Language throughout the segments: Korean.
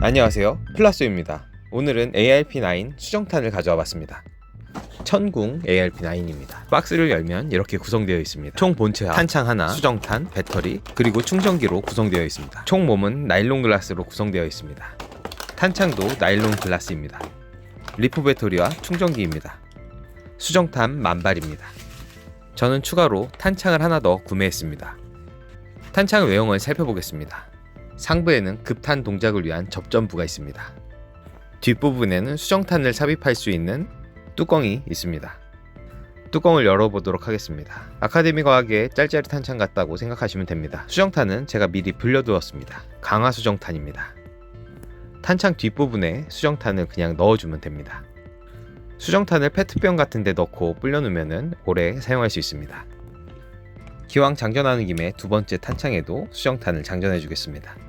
안녕하세요. 플라소입니다. 오늘은 ARP9 수정탄을 가져와 봤습니다. 천궁 ARP9입니다. 박스를 열면 이렇게 구성되어 있습니다. 총 본체와 탄창 하나, 수정탄, 배터리, 그리고 충전기로 구성되어 있습니다. 총 몸은 나일론 글라스로 구성되어 있습니다. 탄창도 나일론 글라스입니다. 리포 배터리와 충전기입니다. 수정탄 만발입니다. 저는 추가로 탄창을 하나 더 구매했습니다. 탄창 외형을 살펴보겠습니다 상부에는 급탄 동작을 위한 접전부가 있습니다. 뒷부분에는 수정탄을 삽입할 수 있는 뚜껑이 있습니다. 뚜껑을 열어보도록 하겠습니다. 아카데미 과학의 짤짤이 탄 창 같다고 생각하시면 됩니다. 수정탄은 제가 미리 불려두었습니다. 강화 수정탄입니다. 탄창 뒷부분에 수정탄을 그냥 넣어주면 됩니다. 수정탄을 페트병 같은 데 넣고 불려놓으면 오래 사용할 수 있습니다. 기왕 장전하는 김에 두 번째 탄창에도 수정탄을 장전해 주겠습니다.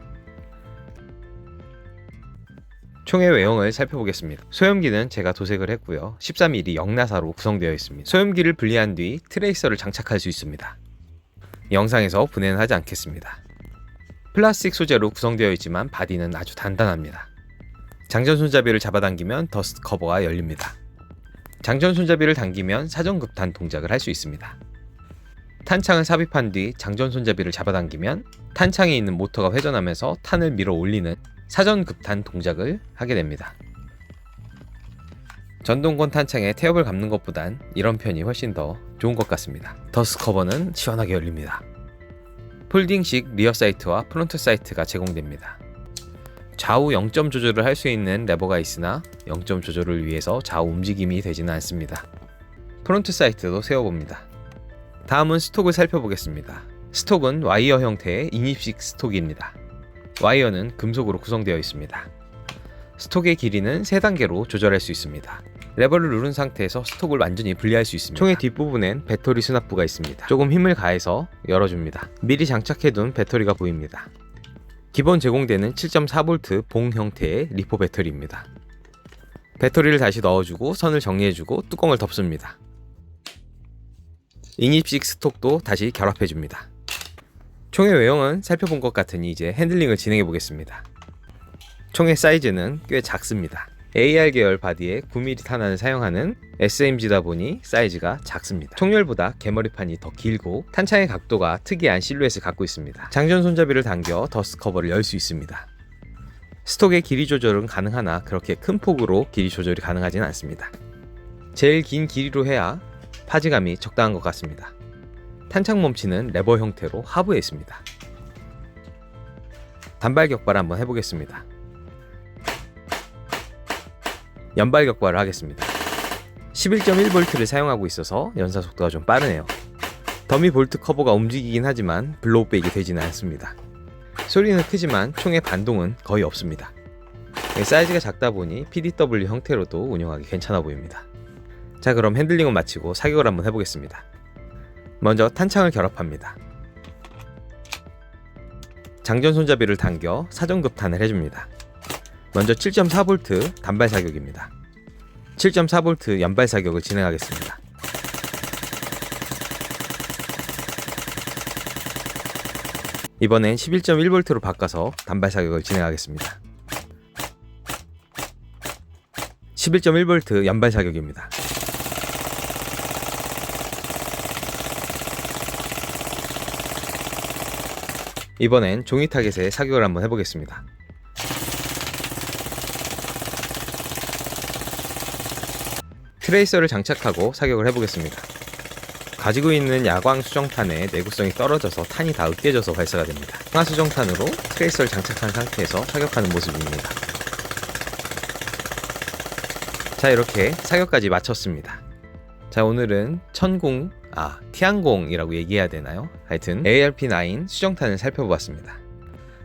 총의 외형을 살펴보겠습니다. 소염기는 제가 도색을 했고요. 13mm 영나사로 구성되어 있습니다. 소염기를 분리한 뒤 트레이서를 장착할 수 있습니다. 영상에서 분해는 하지 않겠습니다. 플라스틱 소재로 구성되어 있지만 바디는 아주 단단합니다. 장전 손잡이를 잡아당기면 더스트 커버가 열립니다. 장전 손잡이를 당기면 사전급탄 동작을 할 수 있습니다. 탄창을 삽입한 뒤 장전 손잡이를 잡아당기면 탄창에 있는 모터가 회전하면서 탄을 밀어 올리는 사전 급탄 동작을 하게 됩니다. 전동권 탄창에 태엽을 감는 것보단 이런 편이 훨씬 더 좋은 것 같습니다. 더스 커버는 시원하게 열립니다. 폴딩식 리어 사이트와 프론트 사이트가 제공됩니다. 좌우 0점 조절을 할 수 있는 레버가 있으나 0점 조절을 위해서 좌우 움직임이 되지는 않습니다. 프론트 사이트도 세워봅니다. 다음은 스톡을 살펴보겠습니다. 스톡은 와이어 형태의 인입식 스톡입니다. 와이어는 금속으로 구성되어 있습니다. 스톡의 길이는 3단계로 조절할 수 있습니다. 레버를 누른 상태에서 스톡을 완전히 분리할 수 있습니다. 총의 뒷부분엔 배터리 수납부가 있습니다. 조금 힘을 가해서 열어줍니다. 미리 장착해둔 배터리가 보입니다. 기본 제공되는 7.4V 봉 형태의 리포 배터리입니다. 배터리를 다시 넣어주고 선을 정리해주고 뚜껑을 덮습니다. 인입식 스톡도 다시 결합해줍니다. 총의 외형은 살펴본 것 같으니 이제 핸들링을 진행해 보겠습니다. 총의 사이즈는 꽤 작습니다. AR 계열 바디에 9mm 탄환을 사용하는 SMG다 보니 사이즈가 작습니다. 총열보다 개머리판이 더 길고 탄창의 각도가 특이한 실루엣을 갖고 있습니다. 장전 손잡이를 당겨 더스트 커버를 열 수 있습니다. 스톡의 길이 조절은 가능하나 그렇게 큰 폭으로 길이 조절이 가능하지는 않습니다. 제일 긴 길이로 해야 파지감이 적당한 것 같습니다. 탄창 멈치는 레버 형태로 하부에 있습니다. 단발 격발 한번 해보겠습니다. 연발 격발을 하겠습니다. 11.1V를 사용하고 있어서 연사 속도가 좀 빠르네요. 더미 볼트 커버가 움직이긴 하지만 블로우 백이 되지는 않습니다. 소리는 크지만 총의 반동은 거의 없습니다. 사이즈가 작다 보니 PDW 형태로도 운영하기 괜찮아 보입니다. 자 그럼 핸들링을 마치고 사격을 한번 해보겠습니다. 먼저 탄창을 결합합니다. 장전 손잡이를 당겨 사전급탄을 해줍니다. 먼저 7.4V 단발 사격입니다. 7.4V 연발 사격을 진행하겠습니다. 이번엔 11.1V로 바꿔서 단발 사격을 진행하겠습니다. 11.1V 연발 사격입니다. 이번엔 종이 타겟에 사격을 한번 해보겠습니다. 트레이서를 장착하고 사격을 해보겠습니다. 가지고 있는 야광 수정탄의 내구성이 떨어져서 탄이 다 으깨져서 발사가 됩니다. 황화 수정탄으로 트레이서를 장착한 상태에서 사격하는 모습입니다. 자 이렇게 사격까지 마쳤습니다. 자 오늘은 천궁 아 티안공이라고 얘기해야 되나요? 하여튼 ARP9 수정탄을 살펴보았습니다.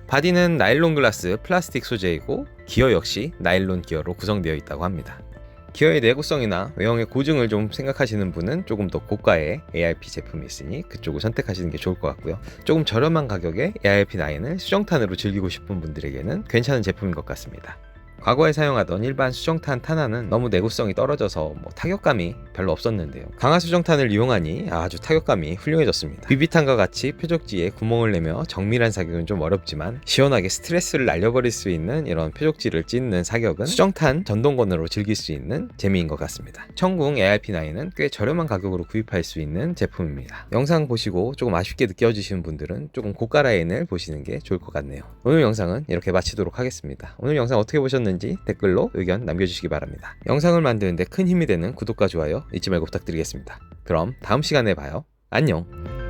바디는 나일론 글라스 플라스틱 소재이고 기어 역시 나일론 기어로 구성되어 있다고 합니다. 기어의 내구성이나 외형의 고증을 좀 생각하시는 분은 조금 더 고가의 ARP 제품이 있으니 그쪽을 선택하시는 게 좋을 것 같고요. 조금 저렴한 가격에 ARP9을 수정탄으로 즐기고 싶은 분들에게는 괜찮은 제품인 것 같습니다. 과거에 사용하던 일반 수정탄 탄환은 너무 내구성이 떨어져서 뭐 타격감이 별로 없었는데요. 강화 수정탄을 이용하니 아주 타격감이 훌륭해졌습니다. 비비탄과 같이 표적지에 구멍을 내며 정밀한 사격은 좀 어렵지만 시원하게 스트레스를 날려버릴 수 있는 이런 표적지를 찢는 사격은 수정탄 전동건으로 즐길 수 있는 재미인 것 같습니다. 청궁 ARP9은 꽤 저렴한 가격으로 구입할 수 있는 제품입니다. 영상 보시고 조금 아쉽게 느껴지시는 분들은 조금 고가 라인을 보시는 게 좋을 것 같네요. 오늘 영상은 이렇게 마치도록 하겠습니다. 오늘 영상 어떻게 보셨 는지 댓글로 의견 남겨주시기 바랍니다. 영상을 만드는데 큰 힘이 되는 구독과 좋아요 잊지 말고 부탁드리겠습니다. 그럼 다음 시간에 봐요. 안녕.